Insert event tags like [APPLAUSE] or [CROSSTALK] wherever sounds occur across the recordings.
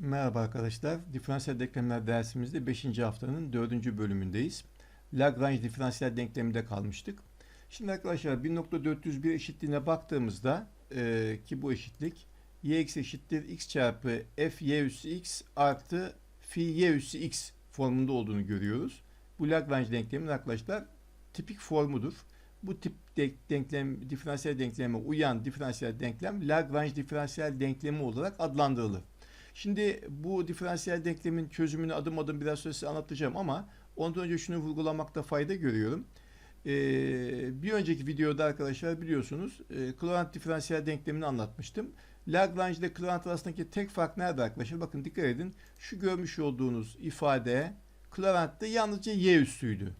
Merhaba arkadaşlar. Diferansiyel denklemler dersimizde 5. haftanın 4. bölümündeyiz. Lagrange diferansiyel denkleminde kalmıştık. Şimdi arkadaşlar 1.401 eşitliğine baktığımızda e, ki bu eşitlik y eksi eşittir x çarpı f y üssü x artı fi y üssü x formunda olduğunu görüyoruz. Bu Lagrange denklemin arkadaşlar tipik formudur. Bu tip de- denklem, diferansiyel denkleme uyan diferansiyel denklem Lagrange diferansiyel denklemi olarak adlandırılır. Şimdi bu diferansiyel denklemin çözümünü adım adım biraz sonra size anlatacağım ama ondan önce şunu vurgulamakta fayda görüyorum. Ee, bir önceki videoda arkadaşlar biliyorsunuz e, Courant diferansiyel denklemini anlatmıştım. Lagrange ile Courant arasındaki tek fark nerede arkadaşlar? Bakın dikkat edin. Şu görmüş olduğunuz ifade Courant'ta yalnızca y üssüydü.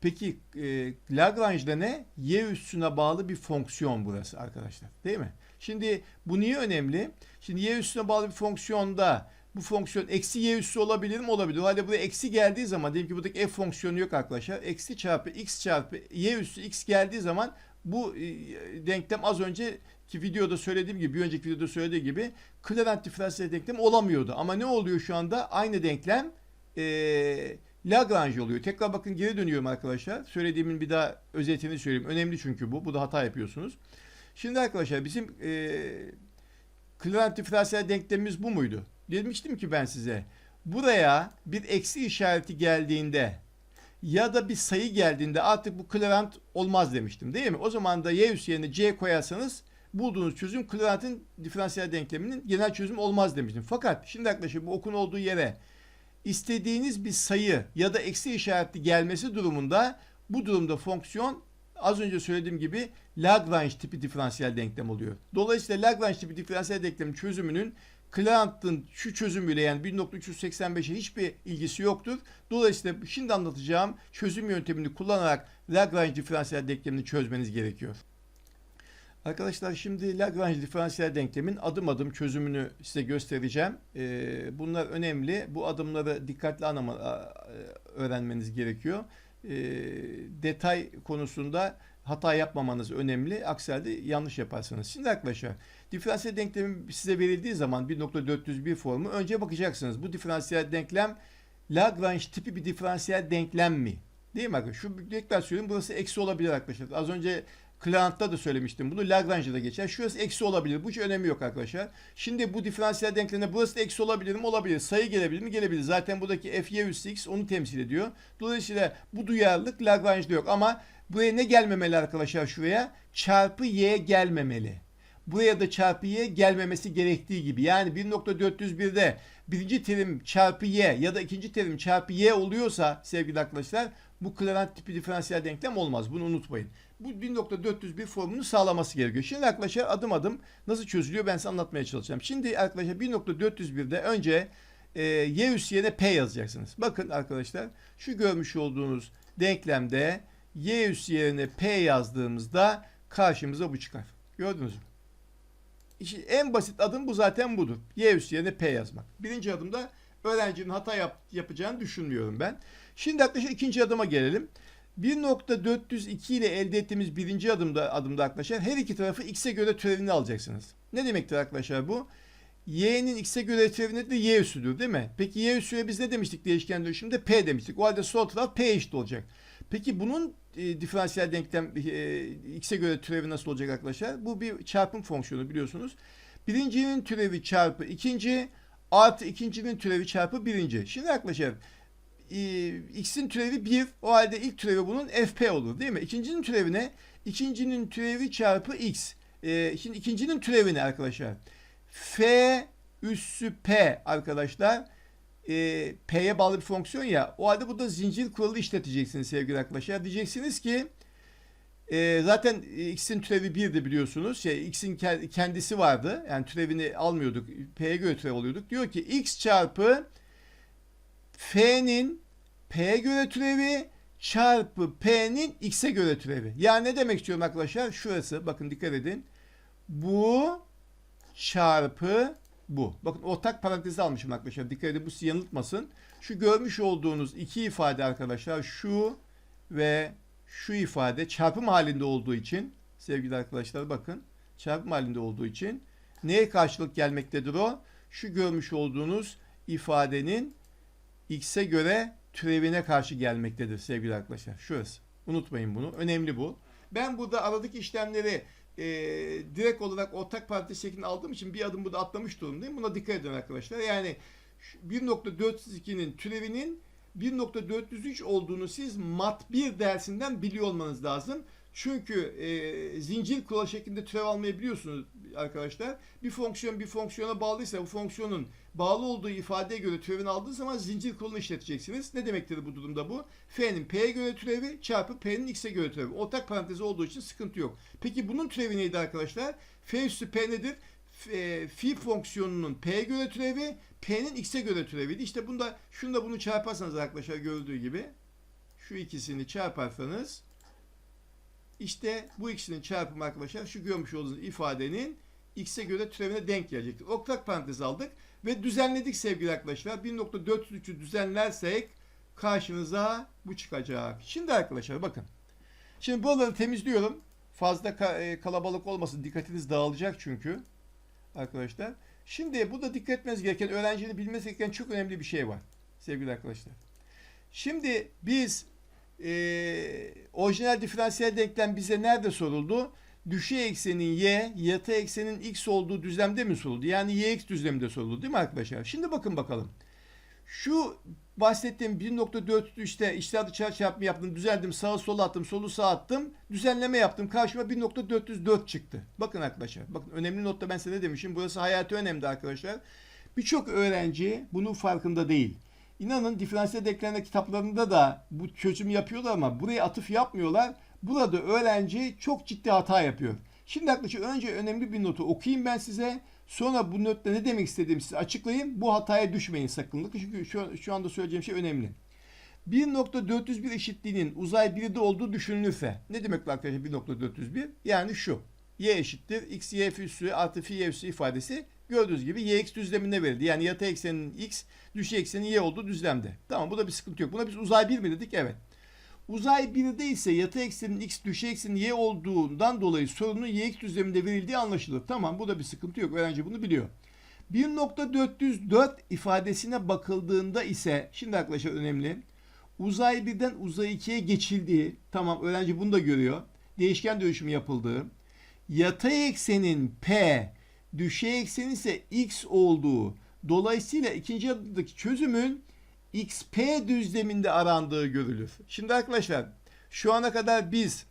Peki e, Lagrange'da ne? Y üssüne bağlı bir fonksiyon burası arkadaşlar. Değil mi? Şimdi bu niye önemli? Şimdi y üssüne bağlı bir fonksiyonda bu fonksiyon eksi y üssü olabilir mi? Olabilir. O halde buraya eksi geldiği zaman diyelim ki buradaki f fonksiyonu yok arkadaşlar. Eksi çarpı x çarpı y üssü x geldiği zaman bu e, denklem az önceki videoda söylediğim gibi bir önceki videoda söylediği gibi Courant diferansiyel denklem olamıyordu. Ama ne oluyor şu anda? Aynı denklem e, Lagrange oluyor. Tekrar bakın geri dönüyorum arkadaşlar. Söylediğimin bir daha özetini söyleyeyim. Önemli çünkü bu. Bu da hata yapıyorsunuz. Şimdi arkadaşlar bizim e, Courant diferansiyel denklemimiz bu muydu? Demiştim ki ben size buraya bir eksi işareti geldiğinde ya da bir sayı geldiğinde artık bu Courant olmaz demiştim değil mi? O zaman da y üssü yerine c koyarsanız bulduğunuz çözüm Courant'ın diferansiyel denkleminin genel çözüm olmaz demiştim. Fakat şimdi arkadaşlar bu okun olduğu yere istediğiniz bir sayı ya da eksi işaretli gelmesi durumunda bu durumda fonksiyon az önce söylediğim gibi Lagrange tipi diferansiyel denklem oluyor. Dolayısıyla Lagrange tipi diferansiyel denklemin çözümünün Courant'ın şu çözümüyle yani 1.385'e hiçbir ilgisi yoktur. Dolayısıyla şimdi anlatacağım çözüm yöntemini kullanarak Lagrange diferansiyel denklemini çözmeniz gerekiyor. Arkadaşlar şimdi Lagrange diferansiyel denklemin adım adım çözümünü size göstereceğim. Ee, bunlar önemli. Bu adımları dikkatli öğrenmeniz gerekiyor. Ee, detay konusunda hata yapmamanız önemli. Aksi halde yanlış yaparsınız. Şimdi arkadaşlar diferansiyel denklemi size verildiği zaman 1.401 formu önce bakacaksınız. Bu diferansiyel denklem Lagrange tipi bir diferansiyel denklem mi? Değil mi arkadaşlar? Şu tekrar söyleyeyim. Burası eksi olabilir arkadaşlar. Az önce Courant'ta da söylemiştim bunu. Lagrange'da da geçer. Şurası eksi olabilir. Bu hiç önemi yok arkadaşlar. Şimdi bu diferansiyel denklemde burası da eksi olabilir mi? Olabilir. Sayı gelebilir mi? Gelebilir. Zaten buradaki f y üssü x onu temsil ediyor. Dolayısıyla bu duyarlılık Lagrange'da yok. Ama buraya ne gelmemeli arkadaşlar şuraya? Çarpı y gelmemeli. Buraya da çarpı y gelmemesi gerektiği gibi. Yani 1.401'de birinci terim çarpı y ya da ikinci terim çarpı y oluyorsa sevgili arkadaşlar bu Courant tipi diferansiyel denklem olmaz. Bunu unutmayın. Bu 1.401 formunu sağlaması gerekiyor. Şimdi arkadaşlar adım adım nasıl çözülüyor ben size anlatmaya çalışacağım. Şimdi arkadaşlar 1.401'de önce e, y üssü yerine p yazacaksınız. Bakın arkadaşlar şu görmüş olduğunuz denklemde y üssü yerine p yazdığımızda karşımıza bu çıkar. Gördünüz mü? İşte en basit adım bu zaten budur. Y üssü yerine P yazmak. Birinci adımda öğrencinin hata yap, yapacağını düşünmüyorum ben. Şimdi arkadaşlar ikinci adıma gelelim. 1.402 ile elde ettiğimiz birinci adımda, adımda arkadaşlar her iki tarafı x'e göre türevini alacaksınız. Ne demektir arkadaşlar bu? y'nin x'e göre türevi de y üssüdür değil mi? Peki y üssüye biz ne demiştik değişken dönüşümde? P demiştik. O halde sol taraf P eşit olacak. Peki bunun e, diferansiyel denklem e, x'e göre türevi nasıl olacak arkadaşlar? Bu bir çarpım fonksiyonu biliyorsunuz. Birincinin türevi çarpı ikinci artı ikincinin türevi çarpı birinci. Şimdi arkadaşlar e, x'in türevi 1. O halde ilk türevi bunun fp olur değil mi? İkincinin türevi ne? İkincinin türevi çarpı x. E, şimdi ikincinin türevi ne arkadaşlar? f üssü p arkadaşlar e, P'ye bağlı bir fonksiyon ya. O halde burada zincir kuralı işleteceksiniz sevgili arkadaşlar. Diyeceksiniz ki e, zaten x'in türevi 1'di biliyorsunuz. Şey, x'in ke- kendisi vardı. Yani türevini almıyorduk. P'ye göre türev alıyorduk. Diyor ki x çarpı f'nin p'ye göre türevi çarpı p'nin x'e göre türevi. Yani ne demek istiyorum arkadaşlar? Şurası bakın dikkat edin. Bu çarpı bu. Bakın ortak parantezi almışım arkadaşlar. Dikkat edin bu sizi yanıltmasın. Şu görmüş olduğunuz iki ifade arkadaşlar şu ve şu ifade çarpım halinde olduğu için sevgili arkadaşlar bakın çarpım halinde olduğu için neye karşılık gelmektedir o? şu görmüş olduğunuz ifadenin x'e göre türevine karşı gelmektedir sevgili arkadaşlar. Şurası. Unutmayın bunu. Önemli bu. Ben burada aradaki işlemleri e, direkt olarak ortak parantez şeklinde aldığım için bir adım burada atlamış durumdayım. Buna dikkat edin arkadaşlar. Yani şu 1.402'nin türevinin 1.403 olduğunu siz mat 1 dersinden biliyor olmanız lazım. Çünkü e, zincir kuralı şeklinde türev almayı biliyorsunuz arkadaşlar. Bir fonksiyon bir fonksiyona bağlıysa bu fonksiyonun bağlı olduğu ifadeye göre türevini aldığı zaman zincir kuralını işleteceksiniz. Ne demektir bu durumda bu? F'nin P'ye göre türevi çarpı P'nin X'e göre türevi. Ortak parantezi olduğu için sıkıntı yok. Peki bunun türevi neydi arkadaşlar? F üstü P nedir? F, fi fonksiyonunun P'ye göre türevi P'nin X'e göre türeviydi. İşte bunda şunu da bunu çarparsanız arkadaşlar gördüğü gibi şu ikisini çarparsanız işte bu ikisinin çarpımı arkadaşlar şu görmüş olduğunuz ifadenin x'e göre türevine denk gelecektir. Ortak parantez aldık ve düzenledik sevgili arkadaşlar. 1.403'ü düzenlersek karşınıza bu çıkacak. Şimdi arkadaşlar bakın. Şimdi buraları temizliyorum. Fazla e, kalabalık olmasın. Dikkatiniz dağılacak çünkü. Arkadaşlar. Şimdi burada dikkat etmeniz gereken, öğrencinin bilmesi gereken çok önemli bir şey var. Sevgili arkadaşlar. Şimdi biz e, orijinal diferansiyel denklem bize nerede soruldu? Düşey eksenin y, yatay eksenin x olduğu düzlemde mi soruldu? Yani yx düzleminde soruldu değil mi arkadaşlar? Şimdi bakın bakalım. Şu bahsettiğim 1.43'te içler dışarı çarpımı yaptım, düzeldim, sağa sola attım, solu sağa attım, düzenleme yaptım. Karşıma 1.404 çıktı. Bakın arkadaşlar, bakın önemli notta ben size ne demişim? Burası hayati önemli arkadaşlar. Birçok öğrenci bunun farkında değil. İnanın diferansiyel denklem kitaplarında da bu çözümü yapıyorlar ama buraya atıf yapmıyorlar. Burada öğrenci çok ciddi hata yapıyor. Şimdi arkadaşlar önce önemli bir notu okuyayım ben size. Sonra bu notta ne demek istediğimi size açıklayayım. Bu hataya düşmeyin sakınlık. Çünkü şu, şu anda söyleyeceğim şey önemli. 1.401 eşitliğinin uzay 1'de olduğu düşünülürse ne demek arkadaşlar 1.401? Yani şu. Y eşittir x y üssü artı fi y üssü ifadesi gördüğünüz gibi yx düzleminde verildi. Yani yatay eksenin x, düşey eksenin y olduğu düzlemde. Tamam bu da bir sıkıntı yok. Buna biz uzay 1 mi dedik? Evet. Uzay 1'de ise yatay eksenin x, düşey eksenin y olduğundan dolayı sorunun yx düzleminde verildiği anlaşılır. Tamam bu da bir sıkıntı yok. Öğrenci bunu biliyor. 1.404 ifadesine bakıldığında ise şimdi arkadaşlar önemli. Uzay 1'den uzay 2'ye geçildiği, tamam öğrenci bunu da görüyor. Değişken dönüşümü yapıldığı, yatay eksenin p, düşey eksenin ise x olduğu, dolayısıyla ikinci adımdaki çözümün xp düzleminde arandığı görülür. Şimdi arkadaşlar şu ana kadar biz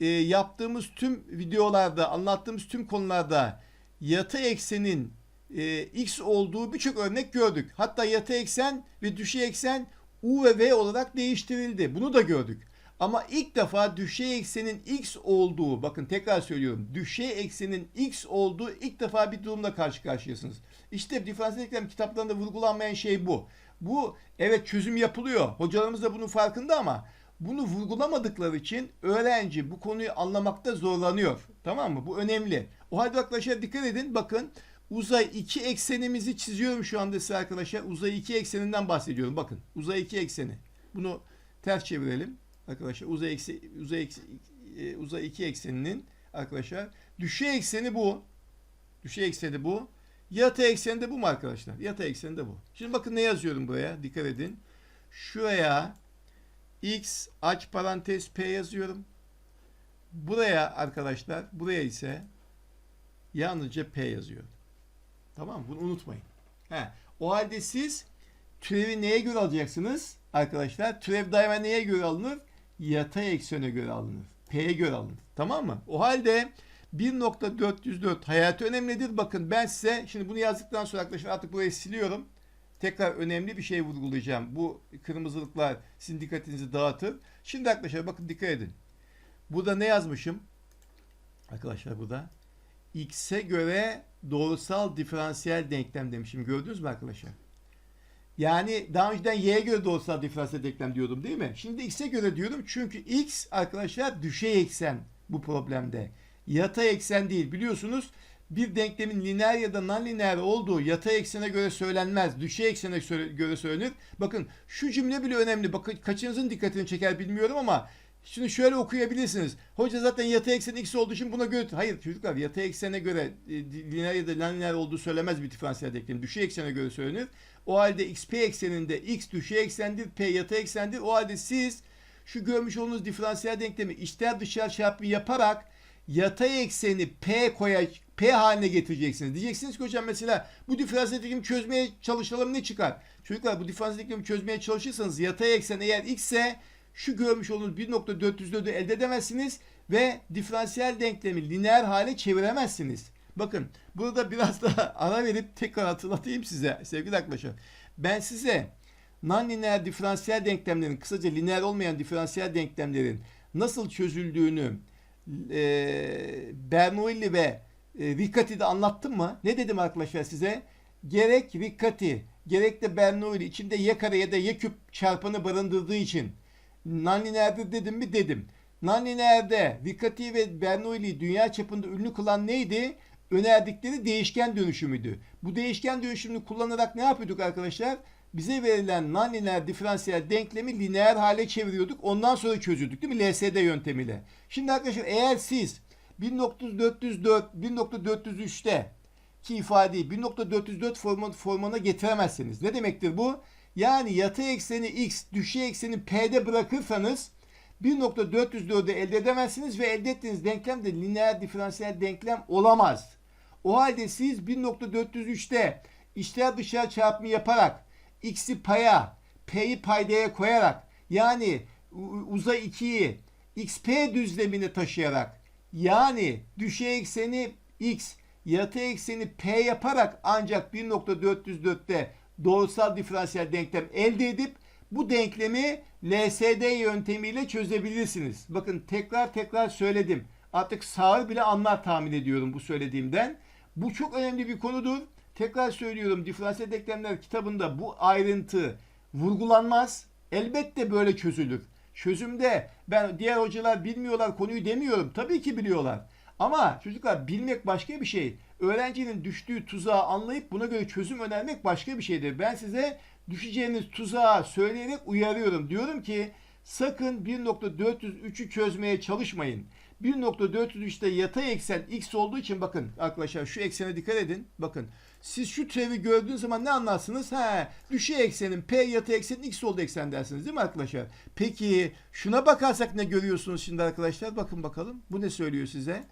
e, yaptığımız tüm videolarda, anlattığımız tüm konularda yatay eksenin e, x olduğu birçok örnek gördük. Hatta yatay eksen ve düşey eksen u ve v olarak değiştirildi. Bunu da gördük. Ama ilk defa düşey eksenin x olduğu, bakın tekrar söylüyorum, düşey eksenin x olduğu ilk defa bir durumla karşı karşıyasınız. İşte diferansiyel denklem kitaplarında vurgulanmayan şey bu. Bu evet çözüm yapılıyor. Hocalarımız da bunun farkında ama bunu vurgulamadıkları için öğrenci bu konuyu anlamakta zorlanıyor. Tamam mı? Bu önemli. O halde arkadaşlar dikkat edin. Bakın uzay 2 eksenimizi çiziyorum şu anda size arkadaşlar. Uzay 2 ekseninden bahsediyorum. Bakın uzay 2 ekseni. Bunu ters çevirelim. Arkadaşlar uzay eksi, uzay eksi, e, uzay 2 ekseninin arkadaşlar düşey ekseni bu. Düşey ekseni bu. Yatay ekseni de bu mu arkadaşlar? Yatay ekseni de bu. Şimdi bakın ne yazıyorum buraya. Dikkat edin. Şuraya x aç parantez p yazıyorum. Buraya arkadaşlar, buraya ise yalnızca p yazıyorum. Tamam mı? Bunu unutmayın. He. O halde siz türevi neye göre alacaksınız? Arkadaşlar türev daima neye göre alınır? Yatay eksene göre alınır. P'ye göre alınır. Tamam mı? O halde 1.404 hayatı önemlidir. Bakın ben size şimdi bunu yazdıktan sonra arkadaşlar artık burayı siliyorum. Tekrar önemli bir şey vurgulayacağım. Bu kırmızılıklar sizin dikkatinizi dağıtır. Şimdi arkadaşlar bakın dikkat edin. Burada ne yazmışım? Arkadaşlar burada x'e göre doğrusal diferansiyel denklem demişim. Gördünüz mü arkadaşlar? Yani daha önceden y'ye göre doğrusal diferansiyel denklem diyordum değil mi? Şimdi x'e göre diyorum çünkü x arkadaşlar düşey eksen bu problemde. Yatay eksen değil. Biliyorsunuz bir denklemin lineer ya da non-lineer olduğu yatay eksene göre söylenmez. Düşey eksene göre söylenir. Bakın şu cümle bile önemli. Bakın kaçınızın dikkatini çeker bilmiyorum ama Şimdi şöyle okuyabilirsiniz. Hoca zaten yatay eksen x olduğu için buna göre... Hayır çocuklar yatay eksene göre e, lineer ya da lineer olduğu söylemez bir diferansiyel denklem. Düşey eksene göre söylenir. O halde xp ekseninde x düşey eksendir, p yatay eksendir. O halde siz şu görmüş olduğunuz diferansiyel denklemi içler dışlar çarpımı yaparak yatay ekseni p koya p haline getireceksiniz. Diyeceksiniz ki hocam mesela bu diferansiyel denklemi çözmeye çalışalım ne çıkar? Çocuklar bu diferansiyel denklemi çözmeye çalışırsanız yatay eksen eğer x ise şu görmüş olduğunuz 1.404'ü elde edemezsiniz ve diferansiyel denklemi lineer hale çeviremezsiniz. Bakın burada biraz daha [LAUGHS] ara verip tekrar hatırlatayım size sevgili arkadaşlar. Ben size non-lineer diferansiyel denklemlerin kısaca lineer olmayan diferansiyel denklemlerin nasıl çözüldüğünü e, Bernoulli ve e, Riccati'de anlattım mı? Ne dedim arkadaşlar size? Gerek Riccati gerek de Bernoulli içinde y kare ya da y küp çarpanı barındırdığı için nonlineerdir dedim mi? Dedim. Nonlineerde Riccati ve Bernoulli dünya çapında ünlü kılan neydi? Önerdikleri değişken dönüşümüydü. Bu değişken dönüşümünü kullanarak ne yapıyorduk arkadaşlar? Bize verilen nonlineer diferansiyel denklemi lineer hale çeviriyorduk. Ondan sonra çözüyorduk değil mi? LSD yöntemiyle. Şimdi arkadaşlar eğer siz 1.404, 1.403'te ki ifadeyi 1.404 forma, formuna getiremezseniz ne demektir bu? Yani yatay ekseni x, düşey ekseni p'de bırakırsanız 1.404'ü elde edemezsiniz ve elde ettiğiniz denklem de lineer diferansiyel denklem olamaz. O halde siz 1.403'te içler dışarı çarpımı yaparak x'i paya, p'yi paydaya koyarak yani uzay 2'yi xp düzlemine taşıyarak yani düşey ekseni x, yatay ekseni p yaparak ancak 1.404'te doğrusal diferansiyel denklem elde edip bu denklemi LSD yöntemiyle çözebilirsiniz. Bakın tekrar tekrar söyledim. Artık sağır bile anlar tahmin ediyorum bu söylediğimden. Bu çok önemli bir konudur. Tekrar söylüyorum diferansiyel denklemler kitabında bu ayrıntı vurgulanmaz. Elbette böyle çözülür. Çözümde ben diğer hocalar bilmiyorlar konuyu demiyorum. Tabii ki biliyorlar. Ama çocuklar bilmek başka bir şey. Öğrencinin düştüğü tuzağı anlayıp buna göre çözüm önermek başka bir şeydir. Ben size düşeceğiniz tuzağı söyleyerek uyarıyorum. Diyorum ki sakın 1.403'ü çözmeye çalışmayın. 1.403'te yatay eksen x olduğu için bakın arkadaşlar şu eksene dikkat edin. Bakın siz şu türevi gördüğünüz zaman ne anlarsınız? He, düşey eksenin p yatay eksenin x oldu eksen dersiniz değil mi arkadaşlar? Peki şuna bakarsak ne görüyorsunuz şimdi arkadaşlar? Bakın bakalım. Bu ne söylüyor size?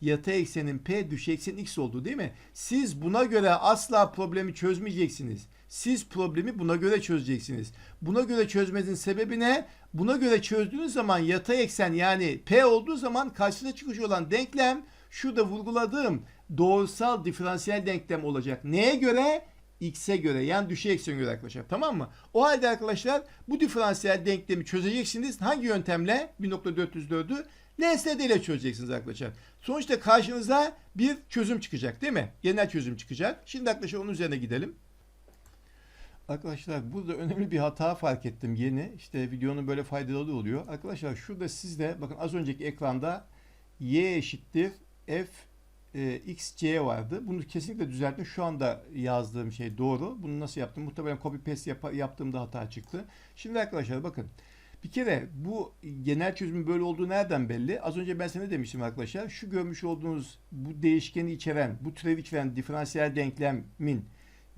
Yatay eksenin p, düşey eksenin x olduğu değil mi? Siz buna göre asla problemi çözmeyeceksiniz. Siz problemi buna göre çözeceksiniz. Buna göre çözmenizin sebebi ne? Buna göre çözdüğünüz zaman yatay eksen yani p olduğu zaman karşısına çıkış olan denklem şurada vurguladığım doğrusal diferansiyel denklem olacak. Neye göre? X'e göre yani düşey eksene göre arkadaşlar. Tamam mı? O halde arkadaşlar bu diferansiyel denklemi çözeceksiniz. Hangi yöntemle? 1.404'ü LSD ile çözeceksiniz arkadaşlar. Sonuçta karşınıza bir çözüm çıkacak değil mi? Genel çözüm çıkacak. Şimdi arkadaşlar onun üzerine gidelim. Arkadaşlar burada önemli bir hata fark ettim yeni. İşte videonun böyle faydalı oluyor. Arkadaşlar şurada sizde bakın az önceki ekranda y eşittir f e, x c vardı. Bunu kesinlikle düzelttim. Şu anda yazdığım şey doğru. Bunu nasıl yaptım? Muhtemelen copy paste yap- yaptığımda hata çıktı. Şimdi arkadaşlar bakın. Bir kere bu genel çözümün böyle olduğu nereden belli? Az önce ben size demiştim arkadaşlar? Şu görmüş olduğunuz bu değişkeni içeren, bu türevi içeren diferansiyel denklemin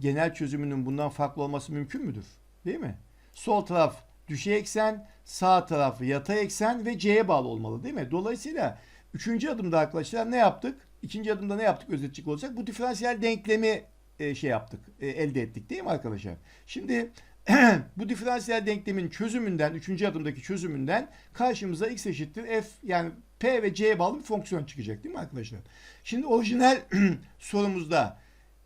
genel çözümünün bundan farklı olması mümkün müdür? Değil mi? Sol taraf düşey eksen, sağ taraf yatay eksen ve c'ye bağlı olmalı değil mi? Dolayısıyla üçüncü adımda arkadaşlar ne yaptık? İkinci adımda ne yaptık özetçik olacak? Bu diferansiyel denklemi e, şey yaptık, e, elde ettik değil mi arkadaşlar? Şimdi [CLEARS THROAT] bu diferansiyel denklemin çözümünden, üçüncü adımdaki çözümünden karşımıza x eşittir f yani p ve c'ye bağlı bir fonksiyon çıkacak değil mi arkadaşlar? Şimdi orijinal [CLEARS THROAT] sorumuzda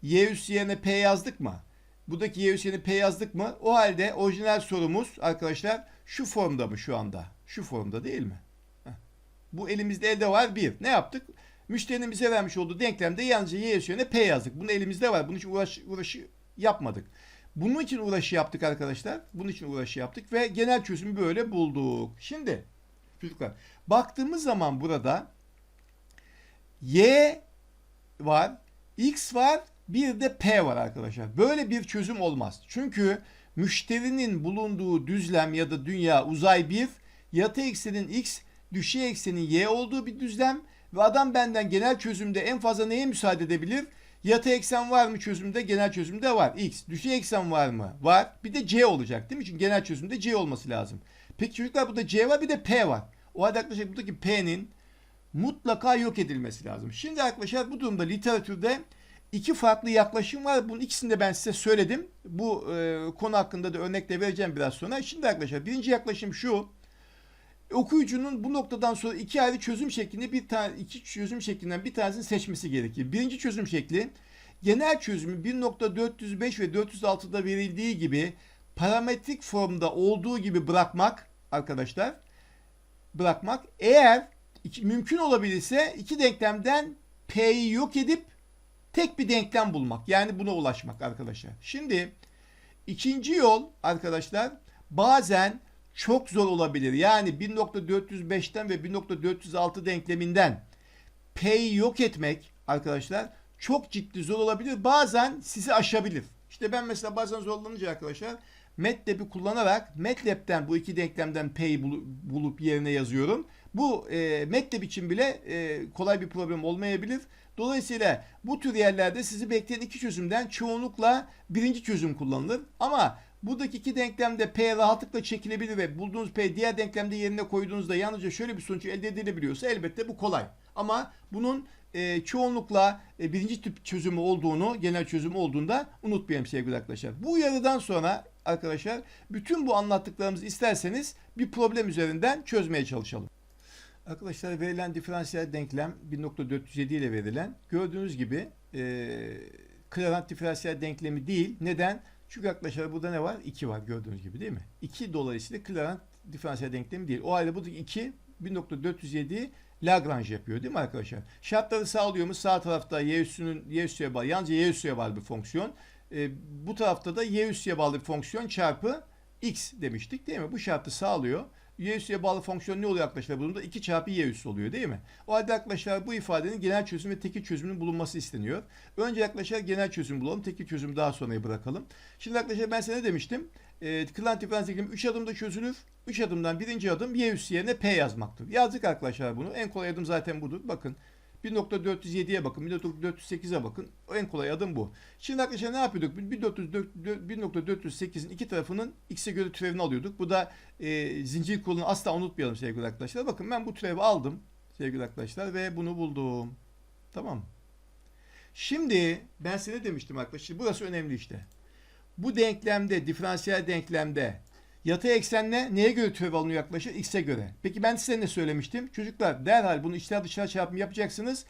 y üssü yerine p yazdık mı? Buradaki y üssü yerine p yazdık mı? O halde orijinal sorumuz arkadaşlar şu formda mı şu anda? Şu formda değil mi? Bu elimizde elde var bir. Ne yaptık? Müşterinin bize vermiş olduğu denklemde yalnızca y üssü yerine p yazdık. Bunun elimizde var. Bunun için uğraş, uğraşı yapmadık. Bunun için uğraşı yaptık arkadaşlar. Bunun için uğraşı yaptık ve genel çözümü böyle bulduk. Şimdi çocuklar baktığımız zaman burada y var, x var, bir de p var arkadaşlar. Böyle bir çözüm olmaz. Çünkü müşterinin bulunduğu düzlem ya da dünya uzay 1, yatay eksenin x, düşey eksenin y olduğu bir düzlem ve adam benden genel çözümde en fazla neye müsaade edebilir? Yatay eksen var mı çözümde? Genel çözümde var. X. Düşey eksen var mı? Var. Bir de C olacak değil mi? Çünkü genel çözümde C olması lazım. Peki çocuklar burada C var bir de P var. O halde arkadaşlar buradaki P'nin mutlaka yok edilmesi lazım. Şimdi arkadaşlar bu durumda literatürde iki farklı yaklaşım var. Bunun ikisini de ben size söyledim. Bu e, konu hakkında da örnek de vereceğim biraz sonra. Şimdi arkadaşlar birinci yaklaşım şu. Okuyucunun bu noktadan sonra iki ayrı çözüm şeklinde bir tane iki çözüm şeklinden bir tanesini seçmesi gerekir. Birinci çözüm şekli genel çözümü 1.405 ve 406'da verildiği gibi parametrik formda olduğu gibi bırakmak arkadaşlar bırakmak eğer iki, mümkün olabilirse iki denklemden P'yi yok edip tek bir denklem bulmak. Yani buna ulaşmak arkadaşlar. Şimdi ikinci yol arkadaşlar bazen çok zor olabilir. Yani 1.405'ten ve 1.406 denkleminden P'yi yok etmek arkadaşlar çok ciddi zor olabilir. Bazen sizi aşabilir. İşte ben mesela bazen zorlanınca arkadaşlar MATLAB'i kullanarak MATLAB'den bu iki denklemden P'yi bulup yerine yazıyorum. Bu e, MATLAB için bile e, kolay bir problem olmayabilir. Dolayısıyla bu tür yerlerde sizi bekleyen iki çözümden çoğunlukla birinci çözüm kullanılır. Ama buradaki iki denklemde P rahatlıkla çekilebilir ve bulduğunuz P diğer denklemde yerine koyduğunuzda yalnızca şöyle bir sonuç elde edilebiliyorsa elbette bu kolay. Ama bunun e, çoğunlukla e, birinci tip çözümü olduğunu, genel çözümü olduğunda unutmayalım sevgili arkadaşlar. Bu uyarıdan sonra arkadaşlar bütün bu anlattıklarımızı isterseniz bir problem üzerinden çözmeye çalışalım. Arkadaşlar verilen diferansiyel denklem 1.407 ile verilen gördüğünüz gibi e, Clarent diferansiyel denklemi değil. Neden? Çünkü arkadaşlar burada ne var? 2 var gördüğünüz gibi değil mi? 2 dolayısıyla Clarent diferansiyel denklemi değil. O halde buradaki 2 1.407'yi Lagrange yapıyor değil mi arkadaşlar? Şartları sağlıyor mu? Sağ tarafta y üssünün y üssüye bağlı. Yalnızca y üssüye bağlı bir fonksiyon. E, bu tarafta da y üssüye bağlı bir fonksiyon çarpı x demiştik değil mi? Bu şartı sağlıyor. Y üssüye bağlı fonksiyon ne oluyor arkadaşlar? Bunun da 2 çarpı y üssü oluyor değil mi? O halde arkadaşlar bu ifadenin genel çözüm ve tekil çözümünün bulunması isteniyor. Önce arkadaşlar genel çözüm bulalım. Tekil çözümü daha sonraya bırakalım. Şimdi arkadaşlar ben size ne demiştim? E, Klant diferans denklemi 3 adımda çözülür. 3 adımdan birinci adım y üssü yerine p yazmaktır. Yazdık arkadaşlar bunu. En kolay adım zaten budur. Bakın 1.407'ye bakın, 1.408'e bakın. En kolay adım bu. Şimdi arkadaşlar ne yapıyorduk? 1.408'in iki tarafının x'e göre türevini alıyorduk. Bu da e, zincir kuralını asla unutmayalım sevgili arkadaşlar. Bakın ben bu türevi aldım sevgili arkadaşlar ve bunu buldum. Tamam Şimdi ben size demiştim arkadaşlar. Burası önemli işte. Bu denklemde, diferansiyel denklemde Yatay eksenle neye göre türev alınıyor yaklaşık? X'e göre. Peki ben size ne söylemiştim? Çocuklar derhal bunu içler dışarı çarpımı yapacaksınız.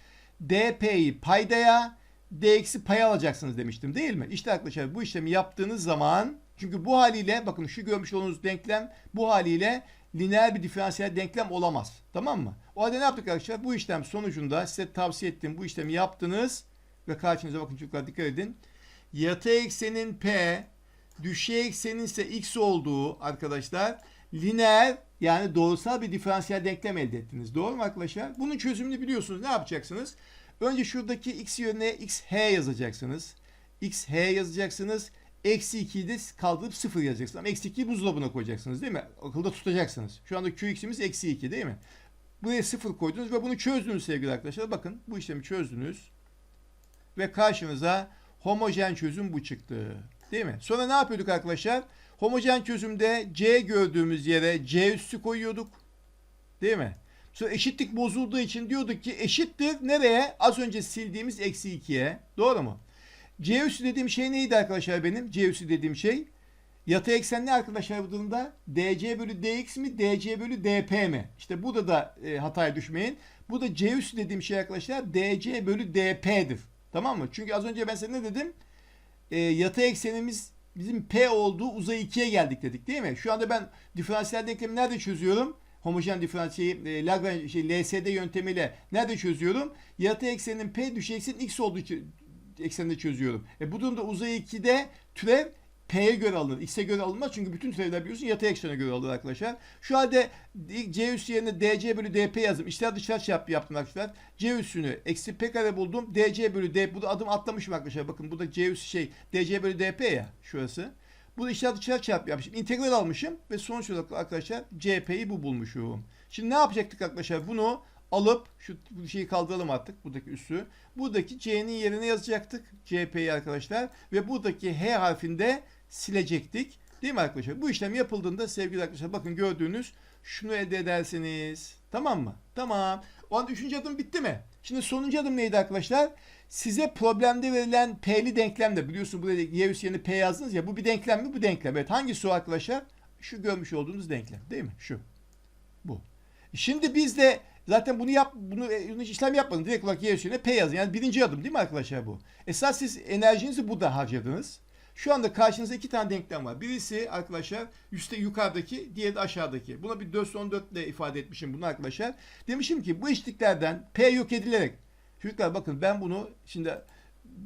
dp'yi paydaya, dx'i paya alacaksınız demiştim değil mi? İşte arkadaşlar bu işlemi yaptığınız zaman çünkü bu haliyle bakın şu görmüş olduğunuz denklem bu haliyle lineer bir diferansiyel denklem olamaz. Tamam mı? O halde ne yaptık arkadaşlar? Bu işlem sonucunda size tavsiye ettiğim bu işlemi yaptınız ve karşınıza bakın çocuklar dikkat edin. Yatay eksenin p düşey eksenin ise x olduğu arkadaşlar lineer yani doğrusal bir diferansiyel denklem elde ettiniz. Doğru mu arkadaşlar? Bunun çözümünü biliyorsunuz. Ne yapacaksınız? Önce şuradaki x yerine x h yazacaksınız. x h yazacaksınız. Eksi 2'yi de kaldırıp 0 yazacaksınız. Ama eksi 2'yi buzdolabına koyacaksınız değil mi? Akılda tutacaksınız. Şu anda qx'imiz eksi 2 değil mi? Buraya 0 koydunuz ve bunu çözdünüz sevgili arkadaşlar. Bakın bu işlemi çözdünüz. Ve karşınıza homojen çözüm bu çıktı. Değil mi? Sonra ne yapıyorduk arkadaşlar? Homojen çözümde C gördüğümüz yere C üssü koyuyorduk. Değil mi? Sonra eşitlik bozulduğu için diyorduk ki eşittir nereye? Az önce sildiğimiz eksi 2'ye. Doğru mu? C üssü dediğim şey neydi arkadaşlar benim? C üssü dediğim şey yatay eksen ne arkadaşlar bu durumda? DC bölü DX mi? DC bölü DP mi? İşte burada da e, hataya düşmeyin. Bu da C üssü dediğim şey arkadaşlar DC bölü DP'dir. Tamam mı? Çünkü az önce ben size ne dedim? E, yatay eksenimiz bizim P olduğu uzay 2'ye geldik dedik değil mi? Şu anda ben diferansiyel denklemi nerede çözüyorum? Homojen diferansiyeli e, Lagrange şey, LSD yöntemiyle nerede çözüyorum? Yatay eksenin P düşey eksenin X olduğu ekseninde çözüyorum. E bu durumda uzay 2'de türev P'ye göre alınır. X'e göre alınmaz çünkü bütün türevler biliyorsun yatay eksene göre alınır arkadaşlar. Şu halde C üssü yerine DC bölü DP yazdım. İçler dışlar çarpı yaptım arkadaşlar. C üssünü eksi P kare buldum. DC bölü D. Bu da adım atlamışım arkadaşlar. Bakın bu da C üssü şey DC bölü DP ya şurası. Bu da içler dışarı çarpı yapmışım. İntegral almışım ve sonuç olarak arkadaşlar CP'yi bu bulmuşum. Şimdi ne yapacaktık arkadaşlar? Bunu alıp şu şeyi kaldıralım artık buradaki üssü. Buradaki C'nin yerine yazacaktık. CP'yi arkadaşlar ve buradaki H harfinde silecektik. Değil mi arkadaşlar? Bu işlem yapıldığında sevgili arkadaşlar bakın gördüğünüz şunu elde edersiniz. Tamam mı? Tamam. O anda üçüncü adım bitti mi? Şimdi sonuncu adım neydi arkadaşlar? Size problemde verilen P'li denklemde biliyorsun burada Y üssü yerine P yazdınız ya bu bir denklem mi? Bu denklem. Evet hangisi o arkadaşlar? Şu görmüş olduğunuz denklem değil mi? Şu. Bu. Şimdi biz de zaten bunu yap bunu, e, bunu işlem yapmadın. Direkt olarak Y üssüne P yazın. Yani birinci adım değil mi arkadaşlar bu? Esas siz enerjinizi burada harcadınız. Şu anda karşınızda iki tane denklem var. Birisi arkadaşlar üstte yukarıdaki, diğeri de aşağıdaki. Buna bir 414 ile ifade etmişim bunu arkadaşlar. Demişim ki bu eşitliklerden P yok edilerek Çocuklar bakın ben bunu şimdi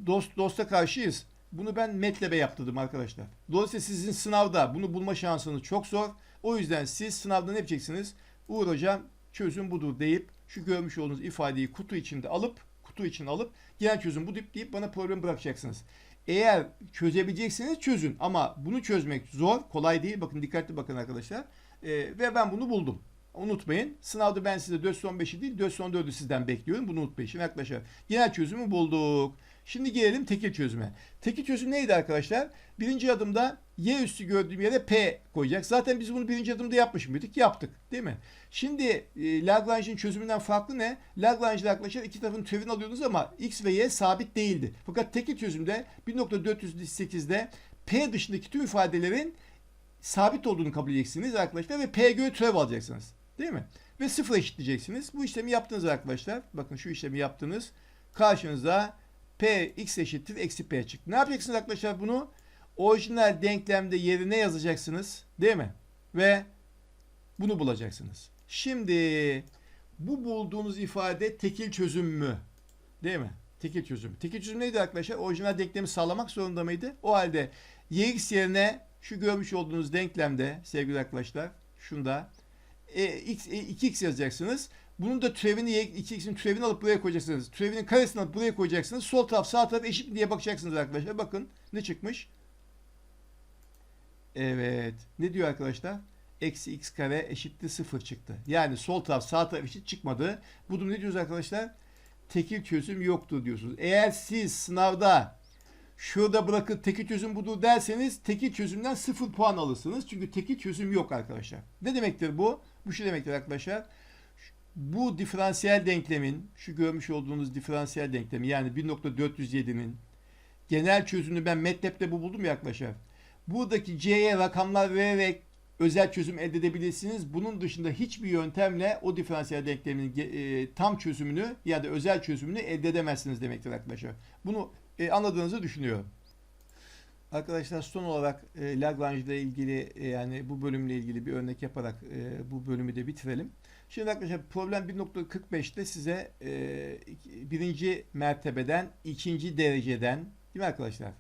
dost dosta karşıyız. Bunu ben MATLAB'e yaptırdım arkadaşlar. Dolayısıyla sizin sınavda bunu bulma şansınız çok zor. O yüzden siz sınavda ne yapacaksınız? Uğur hocam çözüm budur deyip şu görmüş olduğunuz ifadeyi kutu içinde alıp kutu için alıp genel çözüm bu deyip, deyip bana problem bırakacaksınız. Eğer çözebileceksiniz çözün ama bunu çözmek zor, kolay değil. Bakın dikkatli bakın arkadaşlar. Ee, ve ben bunu buldum. Unutmayın. Sınavda ben size 415'i değil 414'ü sizden bekliyorum. Bunu unutmayın. Şimdi arkadaşlar genel çözümü bulduk. Şimdi gelelim tekil çözüme. Tekil çözüm neydi arkadaşlar? Birinci adımda y üssü gördüğüm yere p koyacak. Zaten biz bunu birinci adımda yapmış mıydık? Yaptık. Değil mi? Şimdi e, Lagrange'in çözümünden farklı ne? Lagrange'da arkadaşlar iki tarafın türevini alıyordunuz ama x ve y sabit değildi. Fakat tekil çözümde 1.408'de p dışındaki tüm ifadelerin sabit olduğunu kabul edeceksiniz arkadaşlar ve p göre türev alacaksınız. Değil mi? Ve sıfır eşitleyeceksiniz. Bu işlemi yaptınız arkadaşlar. Bakın şu işlemi yaptınız. Karşınıza p x eşittir eksi p çıktı. Ne yapacaksınız arkadaşlar bunu? Orijinal denklemde yerine yazacaksınız. Değil mi? Ve bunu bulacaksınız. Şimdi bu bulduğunuz ifade tekil çözüm mü? Değil mi? Tekil çözüm. Tekil çözüm neydi arkadaşlar? Orijinal denklemi sağlamak zorunda mıydı? O halde yx yerine şu görmüş olduğunuz denklemde sevgili arkadaşlar şunda e, x, e, 2x yazacaksınız. Bunun da türevini 2x'in türevini alıp buraya koyacaksınız. Türevinin karesini alıp buraya koyacaksınız. Sol taraf sağ taraf eşit mi diye bakacaksınız arkadaşlar. Bakın ne çıkmış? Evet. Ne diyor arkadaşlar? Eksi x kare eşittir 0 çıktı. Yani sol taraf sağ taraf eşit çıkmadı. Bu durum ne diyoruz arkadaşlar? Tekil çözüm yoktur diyorsunuz. Eğer siz sınavda şurada bırakıp tekil çözüm budur derseniz tekil çözümden 0 puan alırsınız. Çünkü tekil çözüm yok arkadaşlar. Ne demektir bu? Bu şu demektir arkadaşlar. Bu diferansiyel denklemin, şu görmüş olduğunuz diferansiyel denklemi yani 1.407'nin genel çözümünü ben MATLAB'de bu buldum ya arkadaşlar. Buradaki C'ye rakamlar vererek özel çözüm elde edebilirsiniz. Bunun dışında hiçbir yöntemle o diferansiyel denklemin e, tam çözümünü ya da özel çözümünü elde edemezsiniz demektir arkadaşlar. Bunu e, anladığınızı düşünüyorum. Arkadaşlar son olarak e, Lagrange ile ilgili e, yani bu bölümle ilgili bir örnek yaparak e, bu bölümü de bitirelim. Şimdi arkadaşlar problem 1.45'te size e, birinci mertebeden ikinci dereceden değil mi arkadaşlar?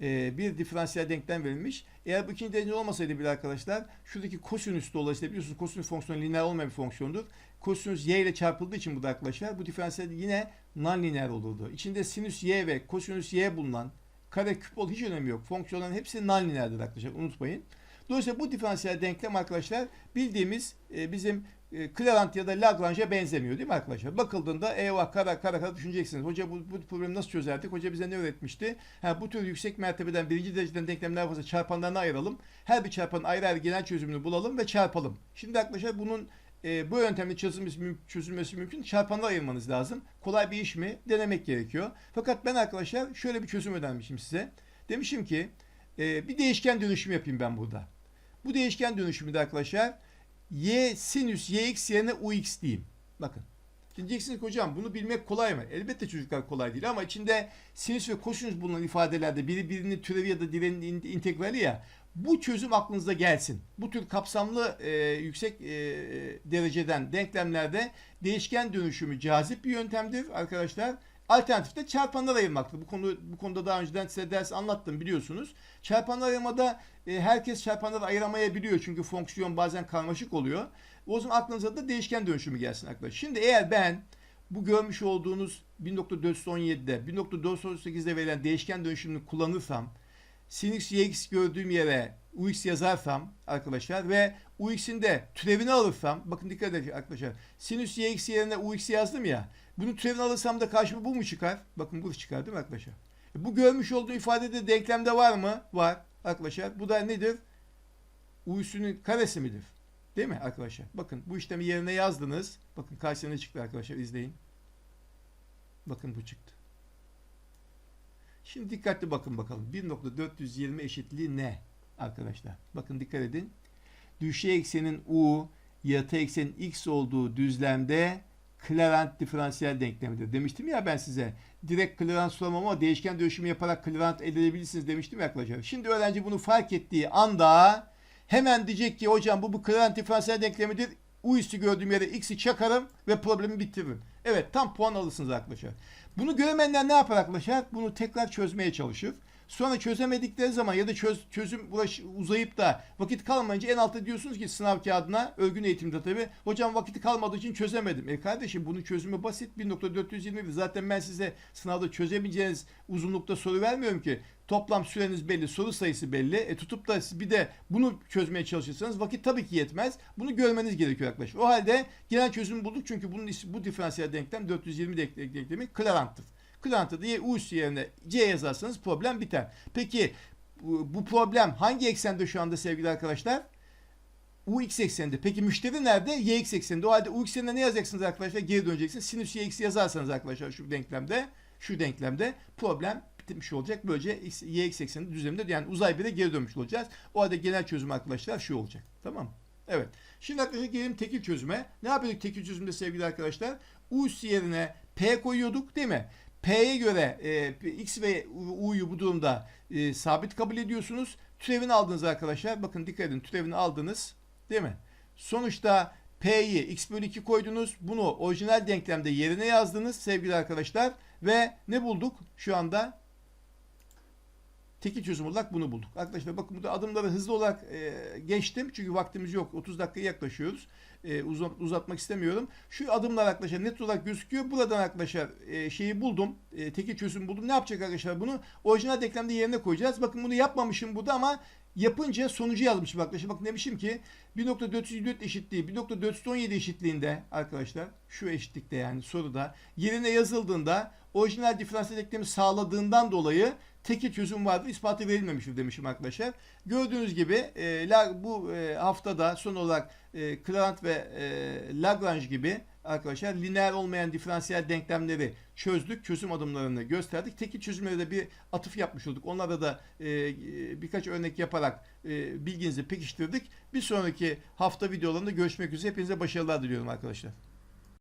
E, bir diferansiyel denklem verilmiş. Eğer bu ikinci derece olmasaydı bile arkadaşlar şuradaki kosinüs dolayısıyla biliyorsunuz kosinüs fonksiyonu lineer olmayan bir fonksiyondur. Kosinüs y ile çarpıldığı için burada arkadaşlar bu diferansiyel yine non-lineer olurdu. İçinde sinüs y ve kosinüs y bulunan kare küp ol hiç önemi yok. Fonksiyonların hepsi non-lineerdir arkadaşlar unutmayın. Dolayısıyla bu diferansiyel denklem arkadaşlar bildiğimiz e, bizim e, Clarent ya da Lagrange'a benzemiyor değil mi arkadaşlar? Bakıldığında eyvah kara kara kara düşüneceksiniz. Hoca bu, bu problemi nasıl çözerdik? Hoca bize ne öğretmişti? Ha, bu tür yüksek mertebeden birinci dereceden denklemler varsa çarpanlarını ayıralım. Her bir çarpanın ayrı ayrı genel çözümünü bulalım ve çarpalım. Şimdi arkadaşlar bunun e, bu yöntemle çözülmesi, çözülmesi mümkün. Çarpanlar ayırmanız lazım. Kolay bir iş mi? Denemek gerekiyor. Fakat ben arkadaşlar şöyle bir çözüm önermişim size. Demişim ki e, bir değişken dönüşüm yapayım ben burada. Bu değişken dönüşümü de arkadaşlar y sinüs yx yerine ux diyeyim. Bakın. Şimdi diyeceksiniz hocam bunu bilmek kolay mı? Elbette çocuklar kolay değil ama içinde sinüs ve kosinüs bulunan ifadelerde biri birinin türevi ya da diğerinin integrali ya bu çözüm aklınıza gelsin. Bu tür kapsamlı e, yüksek e, dereceden denklemlerde değişken dönüşümü cazip bir yöntemdir arkadaşlar. Alternatifte çarpanlar ayırmaktır. Bu konu bu konuda daha önceden size ders anlattım biliyorsunuz. Çarpanlar ayırmada e, herkes çarpanları ayıramayabiliyor çünkü fonksiyon bazen karmaşık oluyor. O zaman aklınıza da değişken dönüşümü gelsin arkadaşlar. Şimdi eğer ben bu görmüş olduğunuz 1.417'de 1.418'de verilen değişken dönüşümünü kullanırsam sin x yx gördüğüm yere ux yazarsam arkadaşlar ve ux'in de türevini alırsam bakın dikkat edin arkadaşlar. Sinüs yx yerine ux yazdım ya. Bunun türevini alırsam da karşıma bu mu çıkar? Bakın bu çıkar değil mi arkadaşlar? E, Bu görmüş olduğu ifadede denklemde var mı? Var arkadaşlar. Bu da nedir? U'sunun karesi midir? Değil mi arkadaşlar? Bakın bu işlemi yerine yazdınız. Bakın karşısına çıktı arkadaşlar izleyin. Bakın bu çıktı. Şimdi dikkatli bakın bakalım. 1.420 eşitliği ne arkadaşlar? Bakın dikkat edin. Düşey eksenin U, yatay eksenin X olduğu düzlemde Clarent diferansiyel denklemidir. Demiştim ya ben size. Direkt Clarent sormam ama değişken dönüşümü yaparak Clarent elde edebilirsiniz demiştim ya arkadaşlar. Şimdi öğrenci bunu fark ettiği anda hemen diyecek ki hocam bu bu Clarent diferansiyel denklemidir. U üstü gördüğüm yere X'i çakarım ve problemi bitiririm. Evet tam puan alırsınız arkadaşlar. Bunu göremeyenler ne yapar arkadaşlar? Bunu tekrar çözmeye çalışır. Sonra çözemedikleri zaman ya da çöz, çözüm ulaş, uzayıp da vakit kalmayınca en altta diyorsunuz ki sınav kağıdına örgün eğitimde tabi hocam vakiti kalmadığı için çözemedim. E kardeşim bunun çözümü basit 1.420 zaten ben size sınavda çözemeyeceğiniz uzunlukta soru vermiyorum ki. Toplam süreniz belli, soru sayısı belli. E tutup da bir de bunu çözmeye çalışırsanız vakit tabii ki yetmez. Bunu görmeniz gerekiyor arkadaşlar. O halde genel çözüm bulduk çünkü bunun bu diferansiyel denklem 420 denk- denklemi Clarent'tır. Clarent'ı diye U üstü yerine C yazarsanız problem biter. Peki bu problem hangi eksende şu anda sevgili arkadaşlar? UX ekseninde. Peki müşteri nerede? YX ekseninde. O halde UX ekseninde ne yazacaksınız arkadaşlar? Geri döneceksiniz. Sinüs YX yazarsanız arkadaşlar şu denklemde şu denklemde problem bitmiş olacak. Böylece X- YX ekseninde düzleminde yani uzay bire geri dönmüş olacağız. O halde genel çözüm arkadaşlar şu olacak. Tamam? Evet. Şimdi arkadaşlar gelelim tekil çözüme. Ne yapıyorduk tekil çözümde sevgili arkadaşlar? U yerine P koyuyorduk değil mi? P'ye göre e, X ve U'yu bu durumda e, sabit kabul ediyorsunuz. Türevini aldınız arkadaşlar. Bakın dikkat edin türevini aldınız. Değil mi? Sonuçta P'yi X bölü 2 koydunuz. Bunu orijinal denklemde yerine yazdınız sevgili arkadaşlar. Ve ne bulduk? Şu anda tekil çözüm olarak bunu bulduk. Arkadaşlar bakın burada adımları hızlı olarak e, geçtim. Çünkü vaktimiz yok. 30 dakikaya yaklaşıyoruz. E, uzat, uzatmak istemiyorum. Şu adımlar arkadaşlar net olarak gözüküyor. Buradan arkadaşlar e, şeyi buldum. E, tekil çözüm buldum. Ne yapacak arkadaşlar bunu? Orijinal denklemde yerine koyacağız. Bakın bunu yapmamışım burada ama yapınca sonucu yazmışım arkadaşlar. Bakın demişim ki 1.424 eşitliği 1.417 eşitliğinde arkadaşlar şu eşitlikte yani soruda yerine yazıldığında orijinal diferansiyel denklemi sağladığından dolayı tekil çözüm vardır ispatı verilmemiştir demişim arkadaşlar. Gördüğünüz gibi e, bu e, haftada son olarak e, Clarent ve e, Lagrange gibi arkadaşlar lineer olmayan diferansiyel denklemleri çözdük. Çözüm adımlarını gösterdik. Tekil çözümlere de bir atıf yapmış olduk. Onlara da e, birkaç örnek yaparak e, bilginizi pekiştirdik. Bir sonraki hafta videolarında görüşmek üzere. Hepinize başarılar diliyorum arkadaşlar.